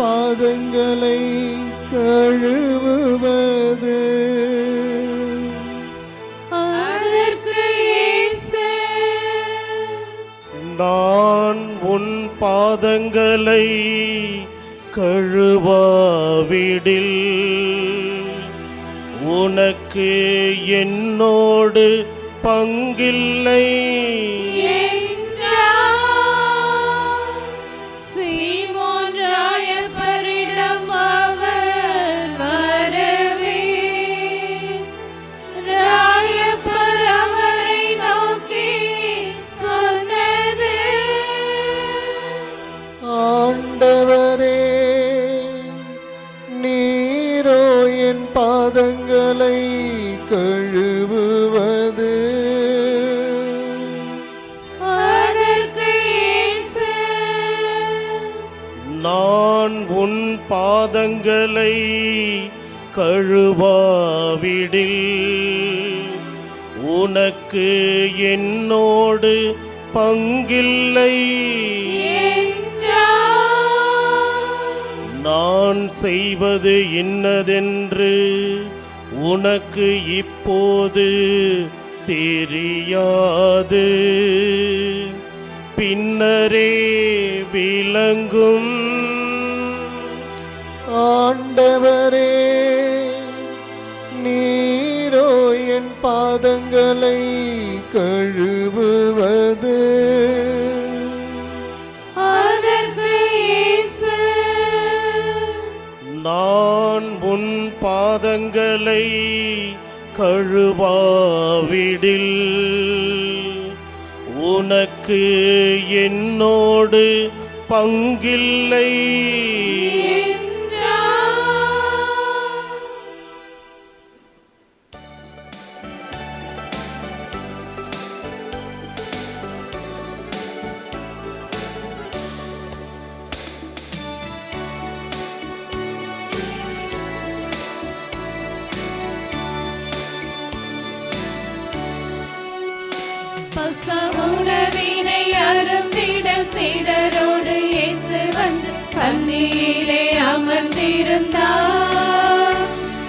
பாதங்களை கழுவுவது. நான் உன் பாதங்களை கழுவாவிடில் உனக்கு என்னோடு பங்கில்லை. என் பாதங்களை கழுவுவது. நான் உன் பாதங்களை கழுவாவிடில் உனக்கு என்னோடு பங்கில்லை. நான் செய்வது இன்னதென்று உனக்கு இப்போது தெரியாது. பின்னரே விளங்கும் ஆண்டவரே நீரோ என் பாதங்களை பாதங்களை கழுவாவிடில். உனக்கு என்னோடு பங்கில்லை. பஸ்க உணவினை அருந்திட சீடரோடு இயேசு வந்து பந்தியிலே அமர்ந்திருந்தார்.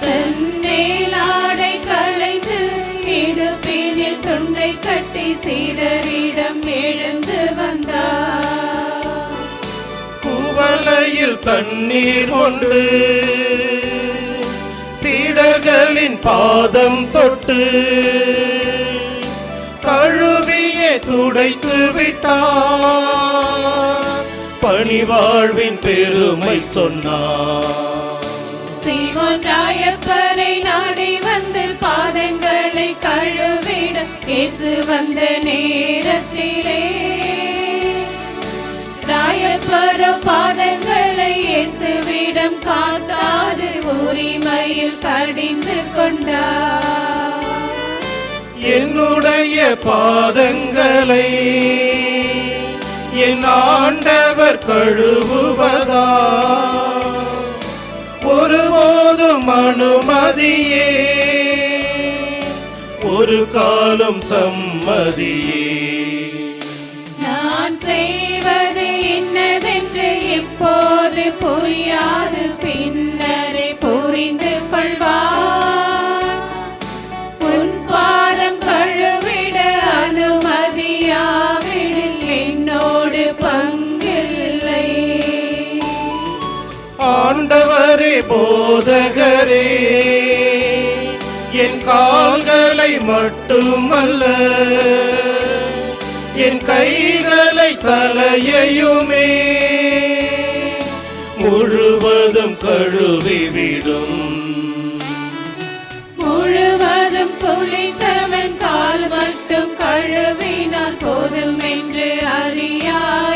தன்மேல் ஆடை களைந்து இடுப்பினில் துண்டை கட்டி சீடரிடம் எழுந்து வந்தார். குவளையில் தண்ணீர் கொண்டு சீடர்களின் பாதம் தொட்டு துடைத்து விட்டார். பணிவாழ்வின் பெருமை சொன்னார். சீமோன் ராயப்பரை நாடி வந்து பாதங்களை கழுவிட இயேசு வந்த நேரத்திலே. ராயப்பர பாதங்களை இயேசுவிடம் காட்டாது உரிமையில் கடிந்து கொண்டார். என்னுடைய பாதங்களை என் ஆண்டவர் கழுவுவதா? ஒருபோதும் அனுமதியே. ஒரு காலம் சம்மதியே. நான் செய்வது என்னதென்று இப்போது புரியாது. ஆண்டவரே போதகரே என் கால்களை மட்டுமல்ல என் கைகளை தலையையுமே முழுவதும் கழுவிவிடும் முழுவதும் குளித்தவன் கால் மட்டும் கழுவினால் போதும் என்று அறியார்.